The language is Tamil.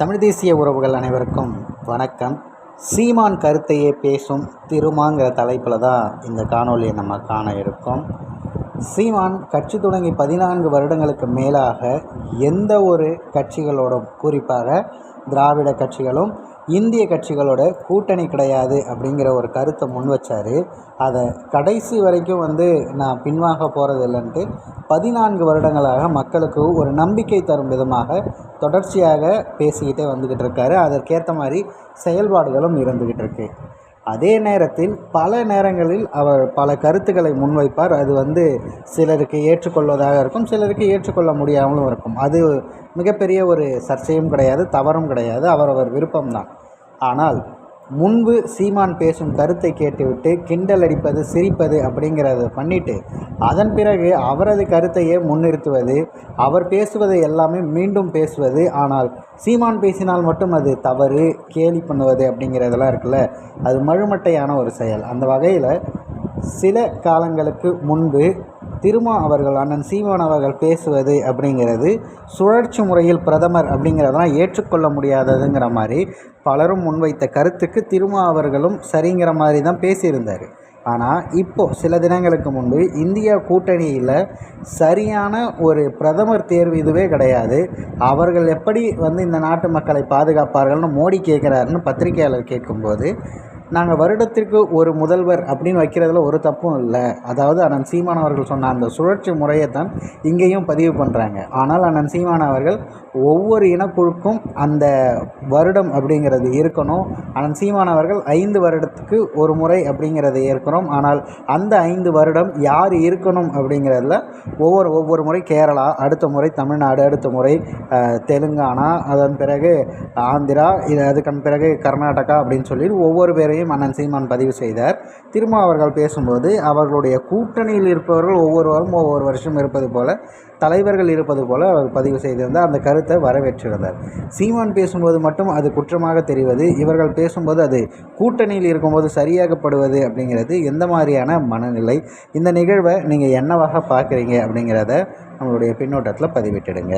தமிழ் தேசிய உறவுகள் அனைவருக்கும் வணக்கம். சீமான் கருத்தையே பேசும் திருமாங்கிற தலைப்பில் தான் இந்த காணொலியை நம்ம காண இருக்கோம். சீமான் கட்சி தொடங்கி பதினான்கு வருடங்களுக்கு மேலாக எந்த ஒரு கட்சிகளோடும் குறிப்பாக திராவிட கட்சிகளும் இந்திய கட்சிகளோட கூட்டணி கிடையாது அப்படிங்கிற ஒரு கருத்தை முன் வச்சார். அதை கடைசி வரைக்கும் வந்து நான் பின்வாங்க போகிறது இல்லைன்ட்டு பதினான்கு வருடங்களாக மக்களுக்கு ஒரு நம்பிக்கை தரும் விதமாக தொடர்ச்சியாக பேசிக்கிட்டே வந்துக்கிட்டு இருக்காரு. அதற்கேற்ற மாதிரி செயல்பாடுகளும் இருந்துக்கிட்டு இருக்குது அதே நேரத்தில் பல நேரங்களில் அவர் பல கருத்துக்களை முன்வைப்பார். அது வந்து சிலருக்கு ஏற்றுக்கொள்வதாக இருக்கும் சிலருக்கு ஏற்றுக்கொள்ள முடியாமலும் இருக்கும். அது மிகப்பெரிய ஒரு சர்ச்சையும் கிடையாது தவறும் கிடையாது. அவரவர் விருப்பம்தான். ஆனால் முன்பு சீமான் பேசும் கருத்தை கேட்டுவிட்டு கிண்டல் அடிப்பது சிரிப்பது அப்படிங்கிறத பண்ணிட்டு அதன் பிறகு அவரது கருத்தையே முன்னிறுத்துவது அவர் பேசுவதை எல்லாமே மீண்டும் பேசுவது ஆனால் சீமான் பேசினால் மட்டும் அது தவறு கேலி பண்ணுவது அப்படிங்கிறதெல்லாம் இருக்குல்ல அது மழுமட்டையான ஒரு செயல். அந்த வகையில் சில காலங்களுக்கு முன்பு திருமா அவர்கள் அண்ணன் சீமான் அவர்கள் பேசுவது அப்படிங்கிறது சுழற்சி முறையில் பிரதமர் அப்படிங்கிறதெல்லாம் ஏற்றுக்கொள்ள முடியாததுங்கிற மாதிரி பலரும் முன்வைத்த கருத்துக்கு திருமா அவர்களும் சரிங்கிற மாதிரி தான் பேசியிருந்தார். ஆனால் இப்போது சில தினங்களுக்கு முன்பு இந்தியா கூட்டணியில் சரியான ஒரு பிரதமர் தேர்வு இதுவே கிடையாது. அவர்கள் எப்படி வந்து இந்த நாட்டு மக்களை பாதுகாப்பார்கள்னு மோடி கேட்குறாருன்னு பத்திரிகையாளர் கேட்கும்போது நாங்கள் வருடத்திற்கு ஒரு முதல்வர் அப்படின்னு வைக்கிறதுல ஒரு தப்பும் இல்லை. அதாவது அண்ணன் சீமான் அவர்கள் சொன்ன அந்த சுழற்சி முறையை தான் இங்கேயும் பதிவு பண்ணுறாங்க ஆனால் அண்ணன் சீமான் அவர்கள் ஒவ்வொரு இனக்குழுக்கும் அந்த வருடம் அப்படிங்கிறது இருக்கணும். அண்ணன் சீமான் அவர்கள் ஐந்து வருடத்துக்கு ஒரு முறை அப்படிங்கிறத ஏற்கிறோம். ஆனால் அந்த ஐந்து வருடம் யார் இருக்கணும் அப்படிங்கிறதுல ஒவ்வொரு ஒவ்வொரு முறை கேரளா அடுத்த முறை தமிழ்நாடு அடுத்த முறை தெலுங்கானா அதன் பிறகு ஆந்திரா இது அதுக்கன் பிறகு கர்நாடகா அப்படின்னு சொல்லி ஒவ்வொரு பேரையும் அண்ணன் சீமான் பதிவு செய்தார். திரும்ப அவர்கள் பேசும்போது அவர்களுடைய கூட்டணியில் இருப்பவர்கள் ஒவ்வொருவரும் ஒவ்வொரு வருஷம் இருப்பது போல தலைவர்கள் இருப்பது போல அவர் பதிவு செய்திருந்தார். அந்த கருத்தை வரவேற்றிருந்தார். சீமான் பேசும்போது மட்டும் அது குற்றமாக தெரிவது இவர்கள் பேசும்போது அது கூட்டணியில் இருக்கும்போது சரியாகப்படுவது அப்படிங்கிறது எந்த மாதிரியான மனநிலை இந்த நிகழ்வை நீங்கள் என்னவாக பார்க்குறீங்க அப்படிங்கிறத நம்மளுடைய பின்னோட்டத்தில் பதிவிட்டுடுங்க.